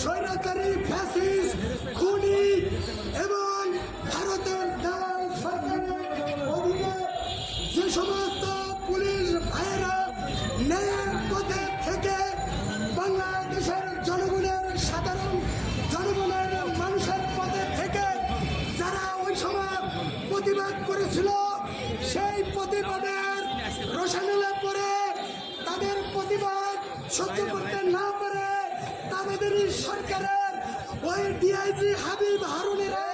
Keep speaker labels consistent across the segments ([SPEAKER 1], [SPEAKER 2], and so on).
[SPEAKER 1] স্বৈরাচারী ফ্যাসিস, খুনি এবং ভারতের দালাল সরকারের অধীনে যে সমস্ত পুলিশ ভাইয়েরা ন্যায়ের পথে থেকে বাংলাদেশের জনগণের, সাধারণ জনগণের, মানুষের পথে থেকে যারা ওই সময় প্রতিবাদ করেছিল, সেই প্রতিবাদের রসানেলে পরে তাদের প্রতিবাদ সহ্য করতে না পারে। তাদের সরকারের ওই ডিআইজি হাবিব হারুনেরা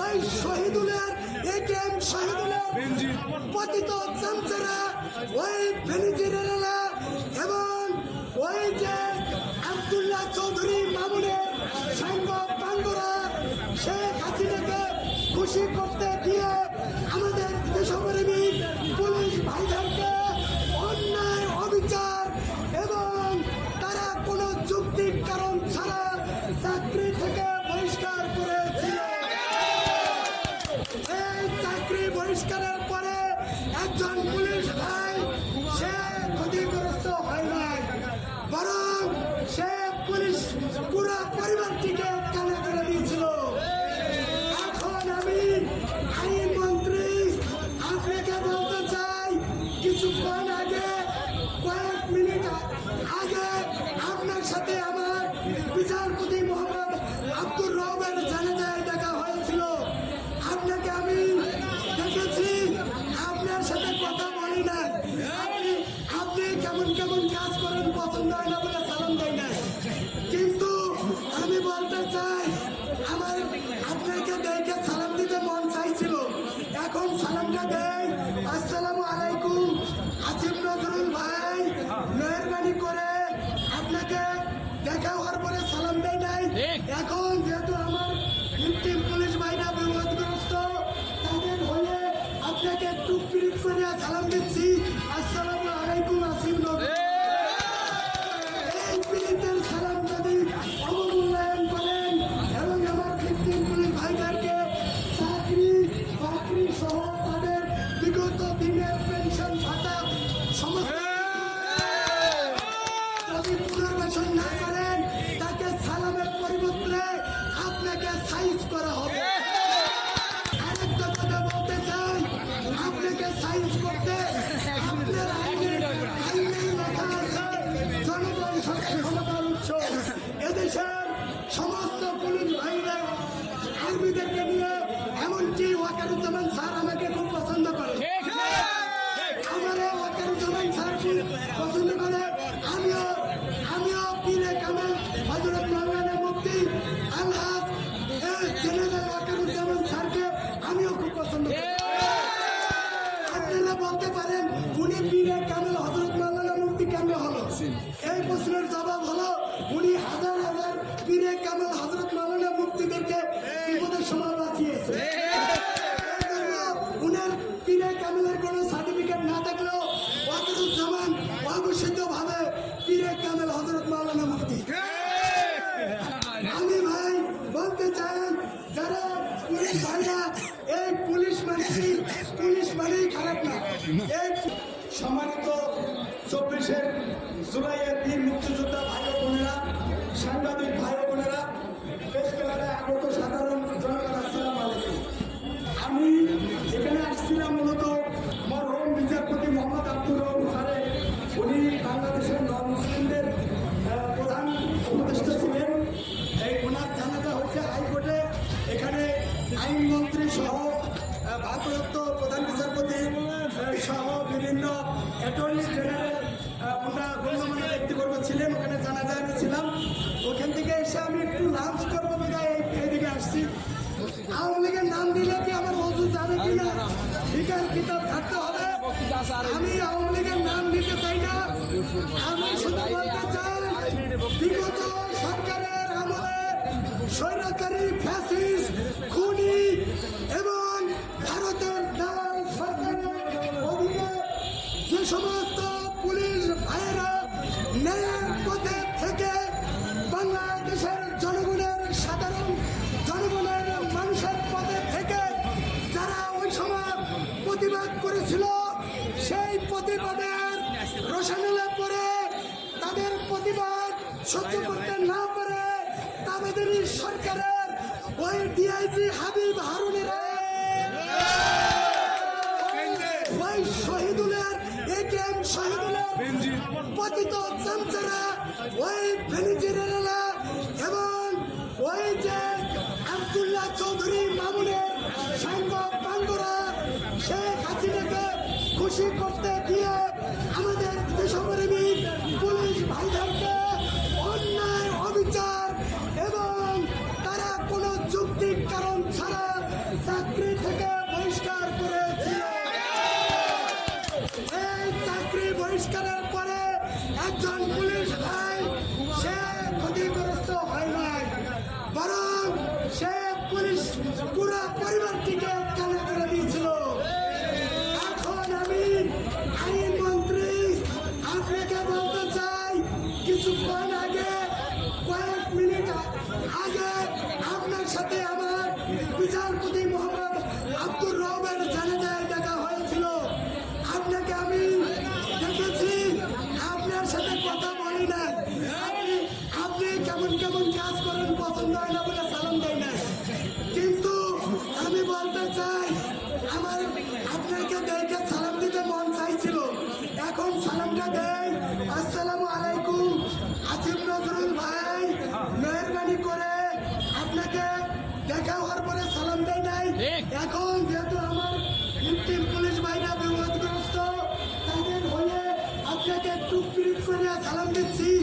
[SPEAKER 1] ওই শহীদুলের একেএম শহীদুলের পতিত চামচারা ওই ভেনিজিরেলা এবং ওই যে আব্দুল্লাহ চৌধুরী মামুনের সাঙ্গ পাঙ্গরা শেখ হাসিনাকে খুশি করতে সালামটা দেয় আসসালামু আলাইকুম। আসিফ নজরুল ভাই মেহরবানি করে আপনাকে দেখা হওয়ার পরে সালাম দেয় নাই এখন যেহেতু আমার ভিকটিম পুলিশ ভাইরা বিপদগ্রস্ত তাদের হয়ে আপনাকে একটু পিরিত করে সালাম দিচ্ছি আসসালামু সহ তাদের বিগত দিনের পেনশন ভাতা সমস্ত যদি পুনর্বাসন না করেন তাকে সালামের পরিবর্তে আপনাকে সাইজ করা হবে। জেনারেল স্যারকে আমিও খুব পছন্দ করি। আপনারা বলতে পারেন উনি পীরে কামেল হজরত মাওলানা মুফতি কেন হলো। এই প্রশ্নের জবাব হলো উনি হাজার হাজার পীরে কামেল হজরত মাওলানা এই পুলিশ পুলিশ এই সম্মানিত চব্বিশের জুলাইয়ের বীর মুক্তিযোদ্ধা ভাই বোনেরা সাংবাদিক ভাই বোনেরা আইনমন্ত্রী সহ ভারপ্রাপ্ত প্রধান বিচারপতি সহ বিভিন্ন অ্যাটর্নি জেনারেল আমরা গণ্যমান্য ব্যক্তিবর্গ ছিলেন, ওখানে জানা আমি ছিলাম। সমাজের থেকে বাংলাদেশের জনগণের সাধারণ জনগণের মানুষের পথে থেকে যারা ওই সময় প্রতিবাদ করেছিল সেই প্রতিবাদের রসায়নে পরে তাদের প্রতিবাদ সহ্য করতে না পারে তাদের সরকারের ওই ডিআইজি হাবিব হারুনের। ওই শহীদ এম শাহিদুলের পতিত চামচারা ওই ফেনীতে আবিষ্কারের পরে একজন পুলিশ ভাই, সে ক্ষতিগ্রস্ত হয় নাই। বরং সে পুলিশ পুরো পরিবারটিকে কানে করে দিয়েছিল। এখন আমি আইন মন্ত্রী আপনাকে বলতে চাই, কিছুক্ষণ আগে, কয়েক মিনিট আগে আপনার সাথে আমার বিচারপতি মোহাম্মদ আব্দুর রহমের জানাজায় দেখা হয়েছিল। আপনাকে আমি Alam Bitsi!